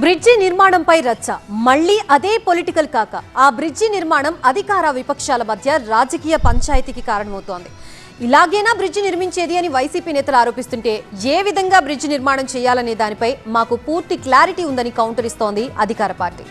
Bridge నిర్మాణంపై రచ్చ. మళ్ళీ అదే పొలిటికల్ కాక ఆ బ్రిడ్జి నిర్మాణం అధికార విపక్షాల మధ్య రాజకీయ పంచాయతీకి కారణమవుతోంది. ఇలాగేనా బ్రిడ్జి నిర్మించేది అని వైసీపీ నేతలు ఆరోపిస్తుంటే ఏ విధంగా బ్రిడ్జి నిర్మాణం చేయాలనే దానిపై మాకు పూర్తి క్లారిటీ ఉందని కౌంటర్ ఇస్తోంది అధికార పార్టీ.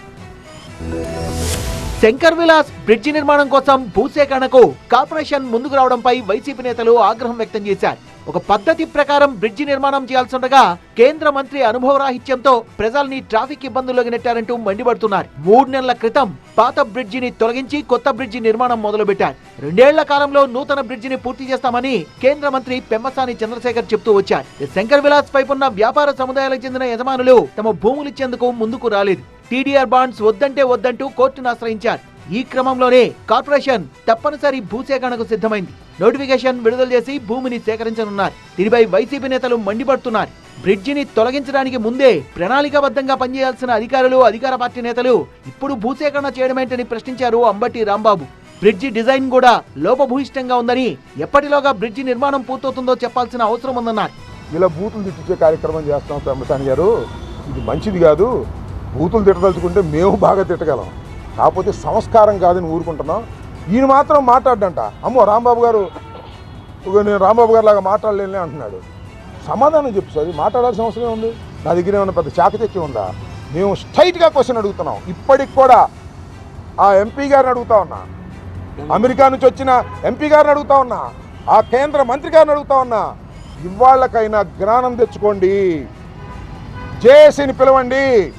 శంకర్ విలాస్ బ్రిడ్జి నిర్మాణం కోసం భూసేకరణకు కార్పొరేషన్ ముందుకు రావడంపై వైసీపీ నేతలు ఆగ్రహం వ్యక్తం చేశారు. ఒక పద్ధతి ప్రకారం బ్రిడ్జి నిర్మాణం చేయాల్సి ఉండగా కేంద్ర మంత్రి అనుభవరాహిత్యంతో ప్రజల్ని ట్రాఫిక్ ఇబ్బందుల్లోకి నెట్టారంటూ మండిపడుతున్నారు. మూడు నెలల క్రితం పాత బ్రిడ్జిని తొలగించి కొత్త బ్రిడ్జి నిర్మాణం మొదలుపెట్టారు. రెండేళ్ళ కాలంలో నూతన బ్రిడ్జిని పూర్తి చేస్తామని కేంద్ర మంత్రి పెమ్మసాని చంద్రశేఖర్ చెప్తూ వచ్చారు. శంకర్ విలాస్ వైపున్న వ్యాపార సముదాయాలకు చెందిన యజమానులు తమ భూములిచ్చేందుకు ముందుకు రాలేదు. టీడీఆర్ బాండ్స్ వద్దంటే వద్దంటూ కోర్టును ఆశ్రయించారు. ఈ క్రమంలోనే కార్పొరేషన్ తప్పనిసరి భూసేకరణకు సిద్ధమైంది. నోటిఫికేషన్ విడుదల చేసి భూమిని సేకరించనున్నారు. దీనిపై వైసీపీ నేతలు మండిపడుతున్నారు. బ్రిడ్జిని తొలగించడానికి ముందే ప్రణాళికాబద్ధంగా పనిచేయాల్సిన అధికారులు అధికార పార్టీ నేతలు ఇప్పుడు భూసేకరణ చేయడమేంటని ప్రశ్నించారు అంబటి రాంబాబు. బ్రిడ్జి డిజైన్ కూడా లోపభూయిష్టంగా ఉందని ఎప్పటిలోగా బ్రిడ్జి నిర్మాణం పూర్తవుతుందో చెప్పాల్సిన అవసరం ఉందన్నారు. ఇలా బూతులు తిట్టించే కార్యక్రమం చేస్తాం పెమ్మసాని గారు. ఇది మంచిది కాదు. బూతులు తిట్టదలుచుకుంటే మేము బాగా తిట్టగలం. కాకపోతే సంస్కారం కాదని ఊరుకుంటున్నాం. ఈయన మాత్రం మాట్లాడంట అమ్మో రాంబాబు గారు నేను రాంబాబు గారు లాగా మాట్లాడలేనులే అంటున్నాడు. సమాధానం చెప్పు సార్ మాట్లాడాల్సిన అవసరం ఉంది నా దగ్గర ఏమైనా పెద్ద చాకచక్య ఉందా? మేము స్ట్రైట్గా క్వశ్చన్ అడుగుతున్నాం. ఇప్పటికి కూడా ఆ ఎంపీ గారిని అడుగుతా ఉన్నా. అమెరికా నుంచి వచ్చిన ఎంపీ గారిని అడుగుతా ఉన్నా. ఆ కేంద్ర మంత్రి గారిని అడుగుతా ఉన్నా. ఇవాళ్ళకైనా జ్ఞానం తెచ్చుకోండి. జేఏసీని పిలవండి.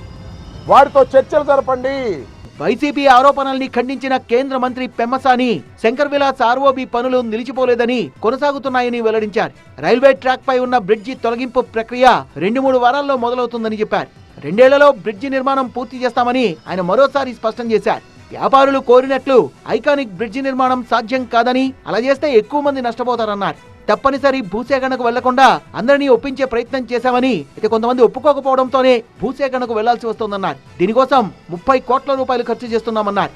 వారితో చర్చలు జరపండి. వైసీపీ ఆరోపణల్ని ఖండించిన కేంద్ర మంత్రి పెమ్మసాని శంకర్ విలాస్ ఆర్ఓబి పనులు నిలిచిపోలేదని కొనసాగుతున్నాయని వెల్లడించారు. రైల్వే ట్రాక్ పై ఉన్న బ్రిడ్జి తొలగింపు ప్రక్రియ రెండు మూడు వారాల్లో మొదలవుతుందని చెప్పారు. రెండేళ్ళలో బ్రిడ్జి నిర్మాణం పూర్తి చేస్తామని ఆయన మరోసారి స్పష్టం చేశారు. వ్యాపారులు కోరినట్లు ఐకానిక్ బ్రిడ్జి నిర్మాణం సాధ్యం కాదని అలా చేస్తే ఎక్కువ మంది నష్టపోతారన్నారు. తప్పనిసరి భూసేకరణకు వెళ్ళకుండా అందరినీ ఒప్పించే ప్రయత్నం చేశామని అయితే కొంతమంది ఒప్పుకోకపోవడంతోనే భూసేకరణకు వెళ్ళాల్సి వస్తోందన్నారు. దీనికోసం ముప్పై కోట్ల రూపాయలు ఖర్చు చేస్తున్నామన్నారు.